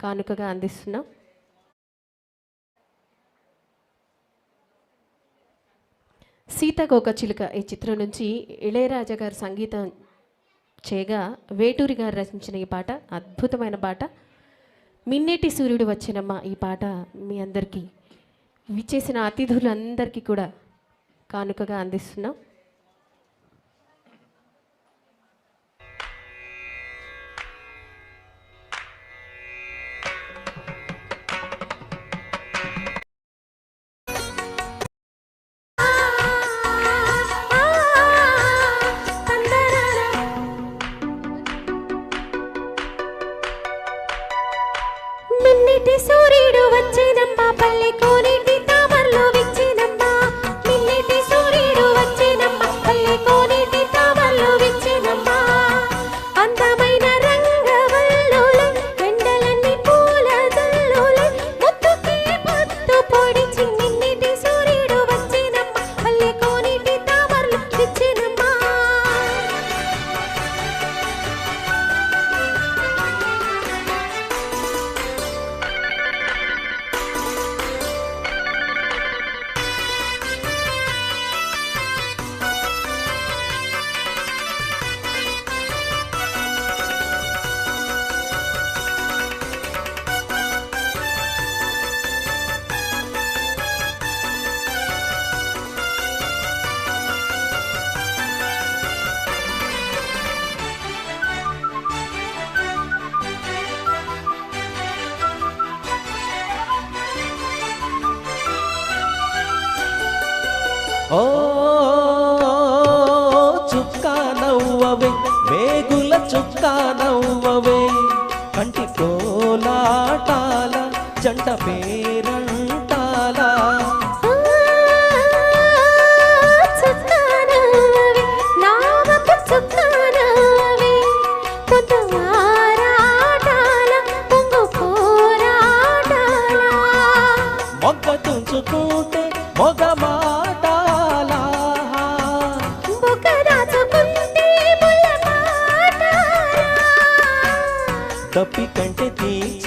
కానుకగా అందిస్తున్నాం. సీతకోకచిలుక ఈ చిత్రం నుంచి ఇళయరాజా గారు సంగీతం చేయగా వేటూరి గారు రచించిన ఈ పాట అద్భుతమైన పాట. మిన్నేటి సూర్యుడు వచ్చినమ్మ ఈ పాట మీ అందరికీ విచ్చేసిన అతిథులందరికీ కూడా కానుకగా అందిస్తున్నాం. ఓ చుక్కా నవ్వవే వేగుల చుక్కా నవ్వవే. కంటి కోలాటాల జంట పేరణ तपी कंटे थी।